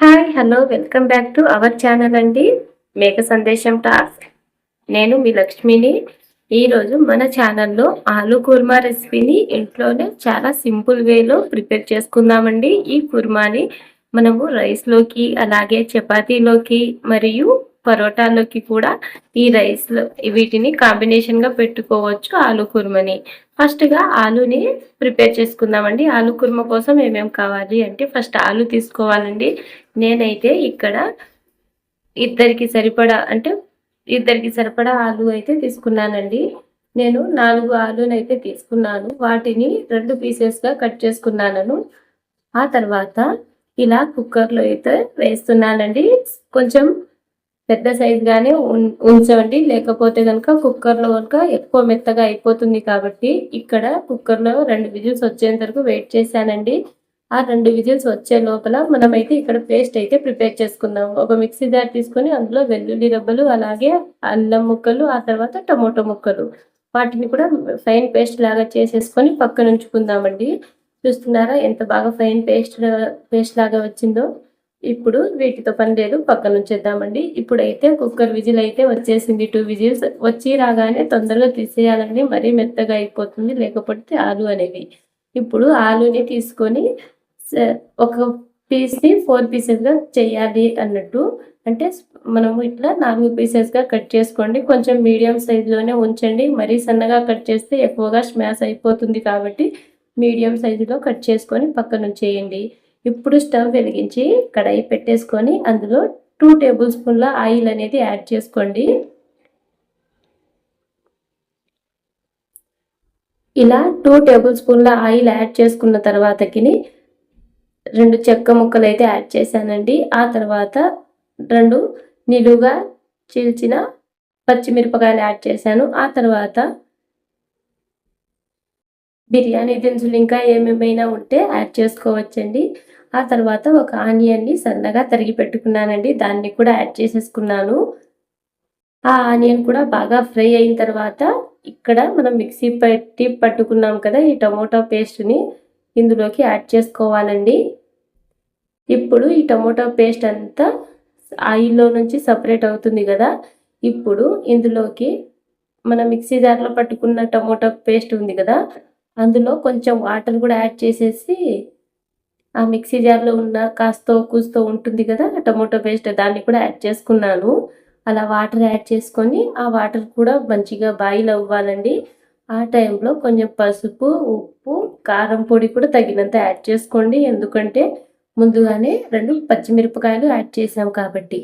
Hi hello welcome back to our channel అండి. మేక సందేశం టాస్క్. నేను మీ లక్ష్మిని. ఈరోజు మన ఛానల్లో ఆలు కుర్మా రెసిపీని ఇంట్లోనే చాలా సింపుల్ వేలో ప్రిపేర్ చేసుకుందామండి. ఈ కుర్మాని మనము రైస్లోకి అలాగే చపాతీలోకి మరియు పరోటాలోకి కూడా ఈ రైస్లో వీటిని కాంబినేషన్గా పెట్టుకోవచ్చు ఆలు కుర్మని. ఫస్ట్గా ఆలుని ప్రిపేర్ చేసుకుందామండి. ఆలు కుర్మ కోసం ఏమేమి కావాలి అంటే ఫస్ట్ ఆలు తీసుకోవాలండి. నేనైతే ఇక్కడ ఇద్దరికి సరిపడా అంటే ఇద్దరికి సరిపడా ఆలు అయితే తీసుకున్నానండి. నేను నాలుగు ఆలునైతే అయితే తీసుకున్నాను. వాటిని రెండు పీసెస్గా కట్ చేసుకున్నాను. ఆ తర్వాత ఇలా కుక్కర్లో అయితే వేస్తున్నానండి. కొంచెం పెద్ద సైజుగానే ఉంచండి. లేకపోతే కనుక కుక్కర్లో కనుక ఎక్కువ మెత్తగా అయిపోతుంది కాబట్టి ఇక్కడ కుక్కర్లో రెండు విజిల్స్ వచ్చేంత వరకు వెయిట్ చేశానండి. ఆ రెండు విజిల్స్ వచ్చే లోపల మనమైతే ఇక్కడ పేస్ట్ అయితే ప్రిపేర్ చేసుకుందాం ఒక మిక్సీ జార్ తీసుకొని అందులో వెల్లుల్లి రబ్బలు అలాగే అల్లం ముక్కలు ఆ తర్వాత టమోటో ముక్కలు. వాటిని కూడా ఫైన్ పేస్ట్ లాగా చేసేసుకొని పక్కన ఉంచుకుందామండి చూస్తున్నారా ఎంత బాగా ఫైన్ పేస్ట్ పేస్ట్ లాగా వచ్చిందో? ఇప్పుడు వీటితో పని లేదు పక్కన ఉంచేద్దామండి. ఇప్పుడైతే కుక్కర్ విజిల్ అయితే వచ్చేసింది. టూ విజిల్స్ వచ్చి రాగానే తొందరగా తీసేయాలండి. మరీ మెత్తగా అయిపోతుంది. లేకపోతే ఆలు అనేవి. ఇప్పుడు ఆలుని తీసుకొని ఒక పీస్ని ఫోర్ పీసెస్గా చేయాలి అన్నట్టు. అంటే మనము ఇట్లా నాలుగు పీసెస్గా కట్ చేసుకోండి. కొంచెం మీడియం సైజులోనే ఉంచండి. మరీ సన్నగా కట్ చేస్తే ఎక్కువగా స్మాష్ అయిపోతుంది కాబట్టి మీడియం సైజులో కట్ చేసుకొని పక్కన చేయండి ఇప్పుడు స్టవ్ వెలిగించి కడాయి పెట్టేసుకొని అందులో టూ టేబుల్ స్పూన్ల ఆయిల్ అనేది యాడ్ చేసుకోండి. ఇలా టూ టేబుల్ స్పూన్ల ఆయిల్ యాడ్ చేసుకున్న తర్వాతకి రెండు చెక్క ముక్కలు అయితే యాడ్ చేశానండి. ఆ తర్వాత రెండు నిలువుగా చీల్చిన పచ్చిమిరపకాయలు యాడ్ చేశాను. ఆ తర్వాత బిర్యానీ దినుసులు ఇంకా ఏమేమైనా ఉంటే యాడ్ చేసుకోవచ్చండి. ఆ తర్వాత ఒక ఆనియన్ని సన్నగా తరిగి పెట్టుకున్నానండి. దాన్ని కూడా యాడ్ చేసేసుకున్నాను. ఆ ఆనియన్ కూడా బాగా ఫ్రై అయిన తర్వాత ఇక్కడ మనం మిక్సీ పెట్టి పట్టుకున్నాం కదా ఈ టమోటా పేస్ట్ని ఇందులోకి యాడ్ చేసుకోవాలండి. ఇప్పుడు ఈ టమోటా పేస్ట్ అంతా ఆయిల్లో నుంచి సపరేట్ అవుతుంది కదా. ఇప్పుడు ఇందులోకి మన మిక్సీ జార్లో పట్టుకున్న టమోటా పేస్ట్ ఉంది కదా అందులో కొంచెం వాటర్ కూడా యాడ్ చేసేసి ఆ మిక్సీ జార్లో ఉన్న కాస్తో కూస్తో ఉంటుంది కదా టమోటో పేస్ట్ దాన్ని కూడా యాడ్ చేసుకున్నాను. అలా వాటర్ యాడ్ చేసుకొని ఆ వాటర్ కూడా మంచిగా బాయిల్ అవ్వాలండి. ఆ టైంలో కొంచెం పసుపు ఉప్పు కారం పొడి కూడా తగినంత యాడ్ చేసుకోండి. ఎందుకంటే ముందుగానే రెండు పచ్చిమిరపకాయలు యాడ్ చేసాం కాబట్టి.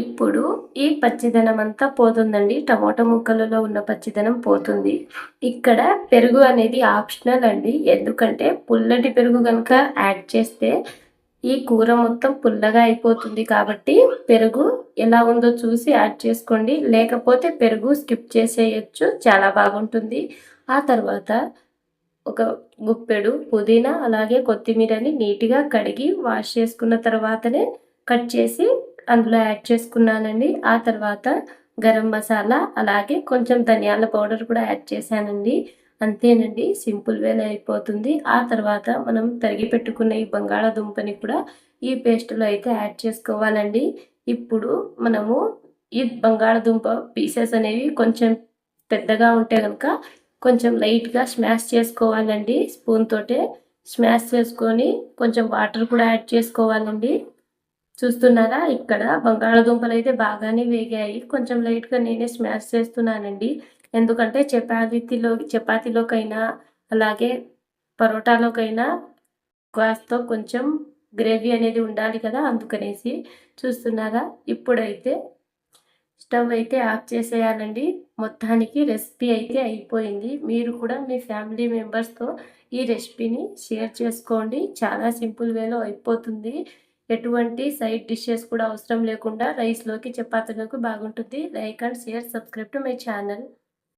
ఇప్పుడు ఈ పచ్చిదనం అంతా పోతుందండి. టమాటో ముక్కలలో ఉన్న పచ్చిదనం పోతుంది. ఇక్కడ పెరుగు అనేది ఆప్షనల్ అండి. ఎందుకంటే పుల్లటి పెరుగు కనుక యాడ్ చేస్తే ఈ కూర మొత్తం పుల్లగా అయిపోతుంది కాబట్టి పెరుగు ఎలా ఉందో చూసి యాడ్ చేసుకోండి. లేకపోతే పెరుగు స్కిప్ చేసేయచ్చు. చాలా బాగుంటుంది. ఆ తర్వాత ఒక గుప్పెడు పుదీనా అలాగే కొత్తిమీరని నీట్గా కడిగి వాష్ చేసుకున్న తర్వాతనే కట్ చేసి అందులో యాడ్ చేసుకున్నానండి. ఆ తర్వాత గరం మసాలా అలాగే కొంచెం ధనియాల పౌడర్ కూడా యాడ్ చేశానండి. అంతేనండి సింపుల్ వేలో అయిపోతుంది. ఆ తర్వాత మనం తరిగి పెట్టుకున్న ఈ బంగాళాదుంపని కూడా ఈ పేస్ట్లో అయితే యాడ్ చేసుకోవాలండి. ఇప్పుడు మనము ఈ బంగాళాదుంప పీసెస్ అనేవి కొంచెం పెద్దగా ఉంటే కనుక కొంచెం లైట్గా స్మాష్ చేసుకోవాలండి. స్పూన్ తోటే స్మాష్ చేసుకొని కొంచెం వాటర్ కూడా యాడ్ చేసుకోవాలండి. చూస్తున్నారా? ఇక్కడ బంగాళాదుంపలు అయితే బాగానే వేగాయి. కొంచెం లైట్గా నేనే స్మాష్ చేస్తున్నానండి. ఎందుకంటే చపాతీలో చపాతీలోకైనా అలాగే పరోటాలోకైనా గ్యాస్తో కొంచెం గ్రేవీ అనేది ఉండాలి కదా అందుకనేసి చూస్తున్నారా? ఇప్పుడైతే స్టవ్ అయితే ఆఫ్ చేసేయాలండి. మొత్తానికి రెసిపీ అయితే అయిపోయింది. మీరు కూడా మీ ఫ్యామిలీ మెంబర్స్తో ఈ రెసిపీని షేర్ చేసుకోండి. చాలా సింపుల్ వేలో అయిపోతుంది. ఎటువంటి సైడ్ డిషెస్ కూడా అవసరం లేకుండా రైస్లోకి చపాతీలోకి బాగుంటుంది. Like and share subscribe to my channel.